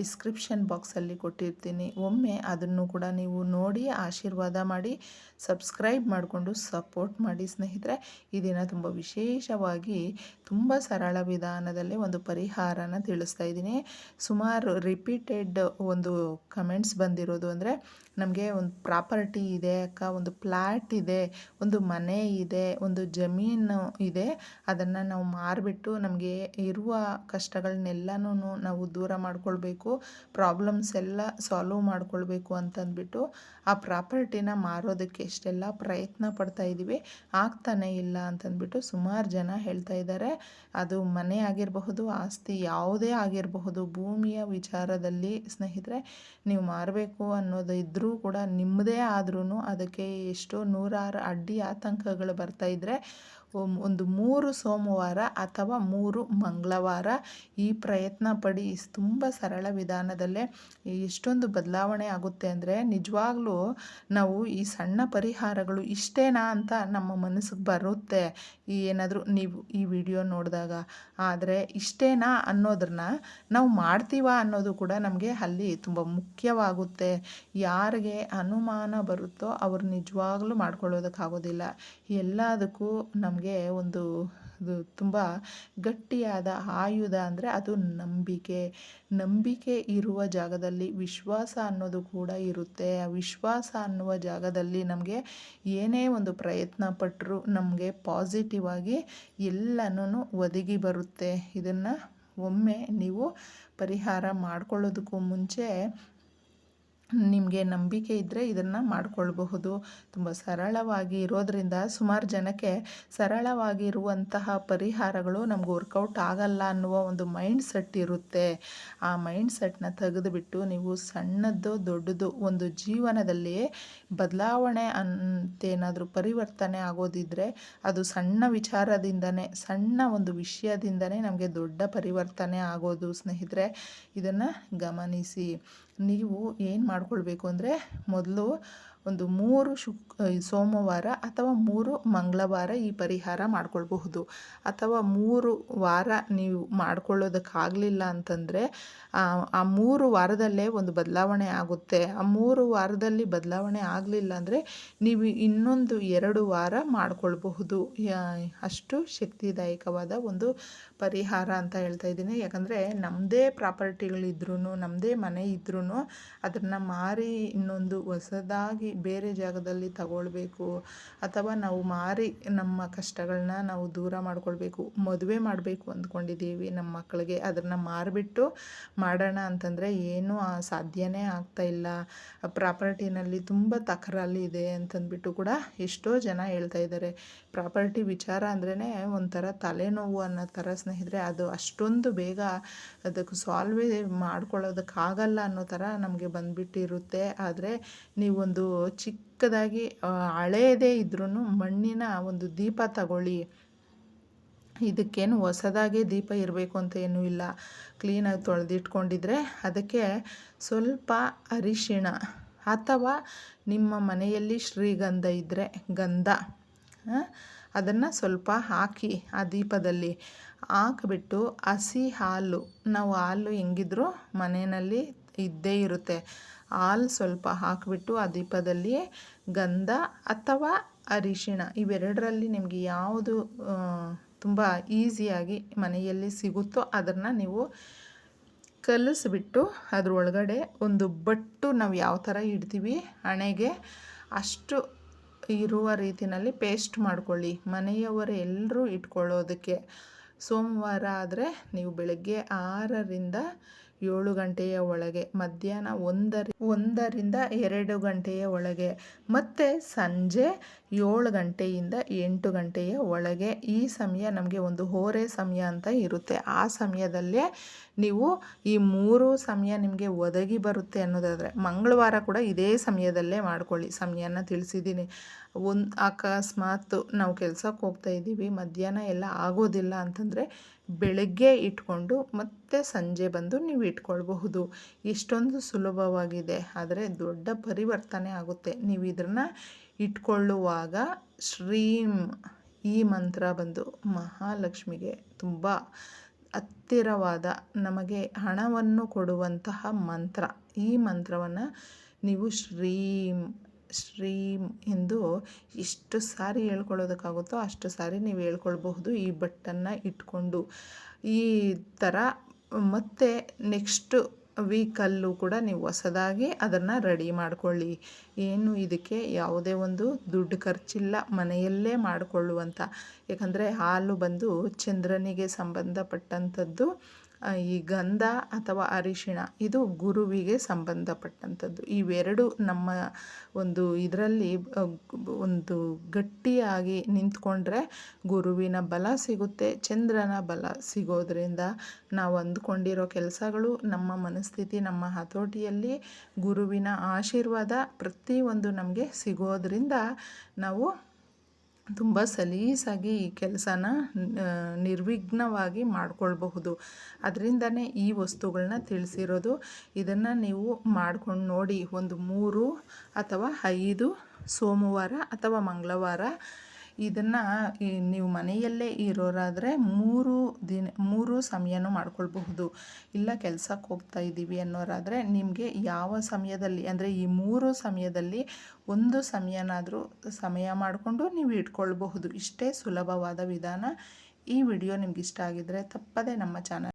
Description ಬಾಕ್ಸಲ್ಲಿ ಕೊಟ್ಟಿರ್ತೀನಿ. ಒಮ್ಮೆ ಅದನ್ನು ಕೂಡ ನೀವು ನೋಡಿ, ಆಶೀರ್ವಾದ ಮಾಡಿ ಸಬ್ಸ್ಕ್ರೈಬ್ ಮಾಡಿಕೊಂಡು ಸಪೋರ್ಟ್ ಮಾಡಿ ಸ್ನೇಹಿತರೆ ಇದನ್ನು ದಿನ ತುಂಬ ವಿಶೇಷವಾಗಿ ತುಂಬ ಸರಳ ವಿಧಾನದಲ್ಲಿ ಒಂದು ಪರಿಹಾರನ ತಿಳಿಸ್ತಾ ಇದ್ದೀನಿ. ಸುಮಾರು ರಿಪೀಟೆಡ್ ಒಂದು ಕಮೆಂಟ್ಸ್ ಬಂದಿರೋದು ಅಂದರೆ, ನಮಗೆ ಒಂದು ಪ್ರಾಪರ್ಟಿ ಇದೆ ಅಕ್ಕ, ಒಂದು ಫ್ಲ್ಯಾಟ್ ಇದೆ, ಒಂದು ಮನೆ ಇದೆ, ಒಂದು ಜಮೀನು ಇದೆ. ಅದನ್ನು ನಾವು ಮಾರಿಬಿಟ್ಟು ನಮಗೆ ಇರುವ ಕಷ್ಟಗಳನ್ನೆಲ್ಲನೂ ನಾವು ದೂರ ಮಾಡ್ಕೊಳ್ಬೇಕು. ಪ್ರಾಬ್ಲಮ್ಸ್ ಎಲ್ಲ ಸಾಲ್ವ್ ಮಾಡ್ಕೊಳ್ಬೇಕು ಅಂತಂದ್ಬಿಟ್ಟು ಆ ಪ್ರಾಪರ್ಟಿನ ಮಾರೋದಕ್ಕೆ ಎಷ್ಟೆಲ್ಲ ಪ್ರಯತ್ನ ಪಡ್ತಾ ಇದ್ದೀವಿ, ಆಗ್ತಾನೆ ಇಲ್ಲ ಅಂತಂದ್ಬಿಟ್ಟು ಸುಮಾರು ಜನ ಹೇಳ್ತಾ ಇದ್ದಾರೆ. ಅದು ಮನೆ ಆಗಿರಬಹುದು, ಆಸ್ತಿ ಯಾವುದೇ ಆಗಿರಬಹುದು, ಭೂಮಿಯ ವಿಚಾರದಲ್ಲಿ ಸ್ನೇಹಿತರೆ, ನೀವು ಮಾರಬೇಕು ಅನ್ನೋದು ಇದ್ದರೂ ಕೂಡ ನಿಮ್ಮದೇ ಆದ್ರೂ ಅದಕ್ಕೆ ಎಷ್ಟೋ ನೂರಾರು ಅಡ್ಡಿ ಆತಂಕಗಳು ಬರ್ತಾ ಇದ್ದರೆ ಒಂದು ಮೂರು ಸೋಮವಾರ ಅಥವಾ ಮೂರು ಮಂಗಳವಾರ ಈ ಪ್ರಯತ್ನ ಪಡಿ. ತುಂಬ ಸರಳ ವಿಧಾನದಲ್ಲೇ ಎಷ್ಟೊಂದು ಬದಲಾವಣೆ ಆಗುತ್ತೆ ಅಂದರೆ ನಿಜವಾಗ್ಲೂ ನಾವು ಈ ಸಣ್ಣ ಪರಿಹಾರಗಳು ಇಷ್ಟೇನಾ ಅಂತ ನಮ್ಮ ಮನಸ್ಸಿಗೆ ಬರುತ್ತೆ. ಈ ಏನಾದರೂ ನೀವು ಈ ವಿಡಿಯೋ ನೋಡಿದಾಗ. ಆದರೆ ಇಷ್ಟೇನಾ ಅನ್ನೋದನ್ನ ನಾವು ಮಾಡ್ತೀವ ಅನ್ನೋದು ಕೂಡ ನಮಗೆ ಅಲ್ಲಿ ತುಂಬ ಮುಖ್ಯವಾಗುತ್ತೆ. ಯಾರಿಗೆ ಅನುಮಾನ ಬರುತ್ತೋ ಅವ್ರು ನಿಜವಾಗ್ಲೂ ಮಾಡ್ಕೊಳ್ಳೋದಕ್ಕಾಗೋದಿಲ್ಲ. ಎಲ್ಲದಕ್ಕೂ ನಮಗೆ ಒಂದು ಇದು ತುಂಬ ಗಟ್ಟಿಯಾದ ಆಯುಧ ಅಂದರೆ ಅದು ನಂಬಿಕೆ. ನಂಬಿಕೆ ಇರುವ ಜಾಗದಲ್ಲಿ ವಿಶ್ವಾಸ ಅನ್ನೋದು ಕೂಡ ಇರುತ್ತೆ. ಆ ವಿಶ್ವಾಸ ಅನ್ನುವ ಜಾಗದಲ್ಲಿ ನಮಗೆ ಏನೇ ಒಂದು ಪ್ರಯತ್ನ ಪಟ್ಟರೂ ನಮಗೆ ಪಾಸಿಟಿವ್ ಆಗಿ ಎಲ್ಲನೂ ಒದಗಿ ಬರುತ್ತೆ. ಇದನ್ನು ಒಮ್ಮೆ ನೀವು ಪರಿಹಾರ ಮಾಡ್ಕೊಳ್ಳೋದಕ್ಕೂ ಮುಂಚೆ ನಿಮಗೆ ನಂಬಿಕೆ ಇದ್ದರೆ ಇದನ್ನು ಮಾಡಿಕೊಳ್ಬಹುದು. ತುಂಬ ಸರಳವಾಗಿ ಇರೋದರಿಂದ ಸುಮಾರು ಜನಕ್ಕೆ ಸರಳವಾಗಿರುವಂತಹ ಪರಿಹಾರಗಳು ನಮ್ಗೆ ವರ್ಕೌಟ್ ಆಗಲ್ಲ ಅನ್ನುವ ಒಂದು ಮೈಂಡ್ ಸೆಟ್ ಇರುತ್ತೆ. ಆ ಮೈಂಡ್ ಸೆಟ್ನ ತೆಗೆದುಬಿಟ್ಟು ನೀವು ಸಣ್ಣದ್ದು ದೊಡ್ಡದು ಒಂದು ಜೀವನದಲ್ಲಿ ಬದಲಾವಣೆ ಅಂತೇನಾದರೂ ಪರಿವರ್ತನೆ ಆಗೋದಿದ್ರೆ ಅದು ಸಣ್ಣ ವಿಚಾರದಿಂದನೇ, ಸಣ್ಣ ಒಂದು ವಿಷಯದಿಂದನೇ ನಮಗೆ ದೊಡ್ಡ ಪರಿವರ್ತನೆ ಆಗೋದು. ಸ್ನೇಹಿತರೆ, ಇದನ್ನು ಗಮನಿಸಿ. ನೀವು ಏನು ಮಾಡ್ಕೊಳ್ಬೇಕು ಅಂದರೆ ಮೊದಲು ಒಂದು ಮೂರು ಶುಕ್ ಸೋಮವಾರ ಅಥವಾ ಮೂರು ಮಂಗಳವಾರ ಈ ಪರಿಹಾರ ಮಾಡ್ಕೊಳ್ಬಹುದು. ಅಥವಾ ಮೂರು ವಾರ ನೀವು ಮಾಡ್ಕೊಳ್ಳೋದಕ್ಕಾಗಲಿಲ್ಲ ಅಂತಂದರೆ, ಆ ಮೂರು ವಾರದಲ್ಲೇ ಒಂದು ಬದಲಾವಣೆ ಆಗುತ್ತೆ. ಆ ಮೂರು ವಾರದಲ್ಲಿ ಬದಲಾವಣೆ ಆಗಲಿಲ್ಲ ಅಂದರೆ ನೀವು ಇನ್ನೊಂದು ಎರಡು ವಾರ ಮಾಡ್ಕೊಳ್ಬಹುದು. ಅಷ್ಟು ಶಕ್ತಿದಾಯಕವಾದ ಒಂದು ಪರಿಹಾರ ಅಂತ ಹೇಳ್ತಾ ಇದ್ದೀನಿ. ಯಾಕಂದರೆ ನಮ್ಮದೇ ಪ್ರಾಪರ್ಟಿಗಳಿದ್ರೂ ನಮ್ಮದೇ ಮನೆ ಇದ್ರೂ ಅದನ್ನು ಮಾರಿ ಇನ್ನೊಂದು ಹೊಸದಾಗಿ ಬೇರೆ ಜಾಗದಲ್ಲಿ ತಗೊಳ್ಬೇಕು ಅಥವಾ ನಾವು ಮಾರಿ ನಮ್ಮ ಕಷ್ಟಗಳನ್ನ ನಾವು ದೂರ ಮಾಡ್ಕೊಳ್ಬೇಕು, ಮದುವೆ ಮಾಡಬೇಕು ಅಂದ್ಕೊಂಡಿದ್ದೀವಿ ನಮ್ಮ ಮಕ್ಕಳಿಗೆ, ಅದನ್ನು ಮಾರಿಬಿಟ್ಟು ಮಾಡೋಣ ಅಂತಂದರೆ ಏನೂ ಸಾಧ್ಯನೇ ಆಗ್ತಾ ಇಲ್ಲ. ಪ್ರಾಪರ್ಟಿನಲ್ಲಿ ತುಂಬ ತಕರಾಲಿದೆ ಅಂತಂದ್ಬಿಟ್ಟು ಕೂಡ ಎಷ್ಟೋ ಜನ ಹೇಳ್ತಾ ಇದ್ದಾರೆ. ಪ್ರಾಪರ್ಟಿ ವಿಚಾರ ಅಂದ್ರೇ ಒಂಥರ ತಲೆನೋವು ಅನ್ನೋ ಥರ ಸ್ನೇಹಿತರೆ, ಅದು ಅಷ್ಟೊಂದು ಬೇಗ ಅದಕ್ಕೆ ಸಾಲ್ವೇ ಮಾಡ್ಕೊಳ್ಳೋದಕ್ಕಾಗಲ್ಲ ಅನ್ನೋ ಥರ ನಮಗೆ ಬಂದುಬಿಟ್ಟಿರುತ್ತೆ. ಆದರೆ ನೀವೊಂದು ಚಿಕ್ಕದಾಗಿ ಹಳೆಯದೇ ಇದ್ರೂ ಮಣ್ಣಿನ ಒಂದು ದೀಪ ತಗೊಳ್ಳಿ. ಇದಕ್ಕೇನು ಹೊಸದಾಗಿ ದೀಪ ಇರಬೇಕು ಅಂತ ಏನೂ ಇಲ್ಲ. ಕ್ಲೀನಾಗಿ ತೊಳೆದಿಟ್ಕೊಂಡಿದ್ರೆ ಅದಕ್ಕೆ ಸ್ವಲ್ಪ ಅರಿಶಿಣ ಅಥವಾ ನಿಮ್ಮ ಮನೆಯಲ್ಲಿ ಶ್ರೀಗಂಧ ಇದ್ದರೆ ಗಂಧ ಅದನ್ನು ಸ್ವಲ್ಪ ಹಾಕಿ ಆ ದೀಪದಲ್ಲಿ ಹಾಕಿಬಿಟ್ಟು ಹಸಿ ಹಾಲು, ನಾವು ಹಾಲು ಹೆಂಗಿದ್ರೂ ಮನೆಯಲ್ಲಿ ಇದ್ದೇ ಇರುತ್ತೆ. ಹಾಲು ಸ್ವಲ್ಪ ಹಾಕಿಬಿಟ್ಟು ಆ ದೀಪದಲ್ಲಿ ಗಂಧ ಅಥವಾ ಅರಿಶಿಣ ಇವೆರಡರಲ್ಲಿ ನಿಮಗೆ ಯಾವುದು ತುಂಬ ಈಸಿಯಾಗಿ ಮನೆಯಲ್ಲಿ ಸಿಗುತ್ತೋ ಅದನ್ನು ನೀವು ಕಲಿಸ್ಬಿಟ್ಟು ಅದರೊಳಗಡೆ ಒಂದು ಬಟ್ಟು ನಾವು ಯಾವ ಥರ ಇಡ್ತೀವಿ, ಹಣೆಗೆ ಅಷ್ಟು ಇರುವ ರೀತಿಯಲ್ಲಿ ಪೇಸ್ಟ್ ಮಾಡ್ಕೊಳ್ಳಿ. ಮನೆಯವರು ಎಲ್ಲರೂ ಇಟ್ಕೊಳ್ಳೋದಕ್ಕೆ ಸೋಮವಾರ ಆದರೆ ನೀವು ಬೆಳಗ್ಗೆ ಆರರಿಂದ ಏಳು ಗಂಟೆಯ ಒಳಗೆ ಮಧ್ಯಾಹ್ನ ಒಂದರಿ ಒಂದರಿಂದ ಎರಡು ಗಂಟೆಯ ಒಳಗೆ ಮತ್ತು ಸಂಜೆ ಏಳು ಗಂಟೆಯಿಂದ ಎಂಟು ಗಂಟೆಯ ಒಳಗೆ ಈ ಸಮಯ ನಮಗೆ ಒಂದು ಹೋರೆ ಸಮಯ ಅಂತ ಇರುತ್ತೆ. ಆ ಸಮಯದಲ್ಲೇ ನೀವು ಈ ಮೂರು ಸಮಯ ನಿಮಗೆ ಒದಗಿ ಬರುತ್ತೆ ಅನ್ನೋದಾದರೆ ಮಂಗಳವಾರ ಕೂಡ ಇದೇ ಸಮಯದಲ್ಲೇ ಮಾಡ್ಕೊಳ್ಳಿ. ಸಮಯನ ತಿಳಿಸಿದ್ದೀನಿ. ಒಂದು ಅಕಸ್ಮಾತ್ ನಾವು ಕೆಲಸಕ್ಕೆ ಹೋಗ್ತಾ ಇದ್ದೀವಿ, ಮಧ್ಯಾಹ್ನ ಎಲ್ಲ ಆಗೋದಿಲ್ಲ ಅಂತಂದರೆ ಬೆಳಗ್ಗೆ ಇಟ್ಕೊಂಡು ಮತ್ತೆ ಸಂಜೆ ಬಂದು ನೀವು ಇಟ್ಕೊಳ್ಬಹುದು. ಇಷ್ಟೊಂದು ಸುಲಭವಾಗಿದೆ, ಆದರೆ ದೊಡ್ಡ ಪರಿವರ್ತನೆ ಆಗುತ್ತೆ. ನೀವು ಇದನ್ನು ಇಟ್ಕೊಳ್ಳುವಾಗ ಶ್ರೀಂ ಈ ಮಂತ್ರ ಬಂದು ಮಹಾಲಕ್ಷ್ಮಿಗೆ ತುಂಬ ಹತ್ತಿರವಾದ ನಮಗೆ ಹಣವನ್ನು ಕೊಡುವಂತಹ ಮಂತ್ರ. ಈ ಮಂತ್ರವನ್ನು ನೀವು ಶ್ರೀಂ ಶ್ರೀಂ ಎಂದು ಎಷ್ಟು ಸಾರಿ ಹೇಳ್ಕೊಳ್ಳೋದಕ್ಕಾಗುತ್ತೋ ಅಷ್ಟು ಸಾರಿ ನೀವು ಹೇಳ್ಕೊಳ್ಬಹುದು ಈ ಬಟ್ಟನ್ನು ಇಟ್ಕೊಂಡು. ಈ ಥರ ಮತ್ತೆ ನೆಕ್ಸ್ಟ್ ವೀಕಲ್ಲೂ ಕೂಡ ನೀವು ಹೊಸದಾಗಿ ಅದನ್ನು ರೆಡಿ ಮಾಡಿಕೊಳ್ಳಿ. ಏನು ಇದಕ್ಕೆ ಯಾವುದೇ ಒಂದು ದುಡ್ಡು ಖರ್ಚಿಲ್ಲ, ಮನೆಯಲ್ಲೇ ಮಾಡಿಕೊಳ್ಳುವಂಥ ಯಾಕಂದರೆ ಹಾಲು ಬಂದು ಚಂದ್ರನಿಗೆ ಸಂಬಂಧಪಟ್ಟಂಥದ್ದು ಈ ಗಂಧ ಅಥವಾ ಅರಿಶಿಣ, ಇದು ಗುರುವಿಗೆ ಸಂಬಂಧಪಟ್ಟಂಥದ್ದು. ಇವೆರಡು ನಮ್ಮ ಒಂದು ಇದರಲ್ಲಿ ಒಂದು ಗಟ್ಟಿಯಾಗಿ ನಿಂತ್ಕೊಂಡ್ರೆ ಗುರುವಿನ ಬಲ ಸಿಗುತ್ತೆ, ಚಂದ್ರನ ಬಲ ಸಿಗೋದ್ರಿಂದ ನಾವು ಅಂದುಕೊಂಡಿರೋ ಕೆಲಸಗಳು ನಮ್ಮ ಮನಸ್ಥಿತಿ, ನಮ್ಮ ಹತೋಟಿಯಲ್ಲಿ ಗುರುವಿನ ಆಶೀರ್ವಾದ ಪ್ರತಿಯೊಂದು ನಮಗೆ ಸಿಗೋದ್ರಿಂದ ನಾವು ತುಂಬ ಸಲೀಸಾಗಿ ಈ ಕೆಲಸನ ನಿರ್ವಿಘ್ನವಾಗಿ ಮಾಡಿಕೊಳ್ಬಹುದು. ಅದರಿಂದನೇ ಈ ವಸ್ತುಗಳನ್ನ ತಿಳಿಸಿರೋದು. ಇದನ್ನು ನೀವು ಮಾಡ್ಕೊಂಡು ನೋಡಿ, ಒಂದು ಮೂರು ಅಥವಾ ಐದು ಸೋಮವಾರ ಅಥವಾ ಮಂಗಳವಾರ ಇದನ್ನು ನೀವು ಮನೆಯಲ್ಲೇ ಇರೋರಾದರೆ ಮೂರು ದಿನ, ಮೂರು ಸಮಯನೂ ಮಾಡ್ಕೊಳ್ಬಹುದು. ಇಲ್ಲ ಕೆಲಸಕ್ಕೆ ಹೋಗ್ತಾ ಇದ್ದೀವಿ ಅನ್ನೋರಾದರೆ ನಿಮಗೆ ಯಾವ ಸಮಯದಲ್ಲಿ, ಅಂದರೆ ಈ ಮೂರು ಸಮಯದಲ್ಲಿ ಒಂದು ಸಮಯನಾದರೂ ಸಮಯ ಮಾಡಿಕೊಂಡು ನೀವು ಇಟ್ಕೊಳ್ಬಹುದು. ಇಷ್ಟೇ ಸುಲಭವಾದ ವಿಧಾನ. ಈ ವಿಡಿಯೋ ನಿಮ್ಗೆ ಇಷ್ಟ ಆಗಿದ್ದರೆ ತಪ್ಪದೇ ನಮ್ಮ ಚಾನಲ್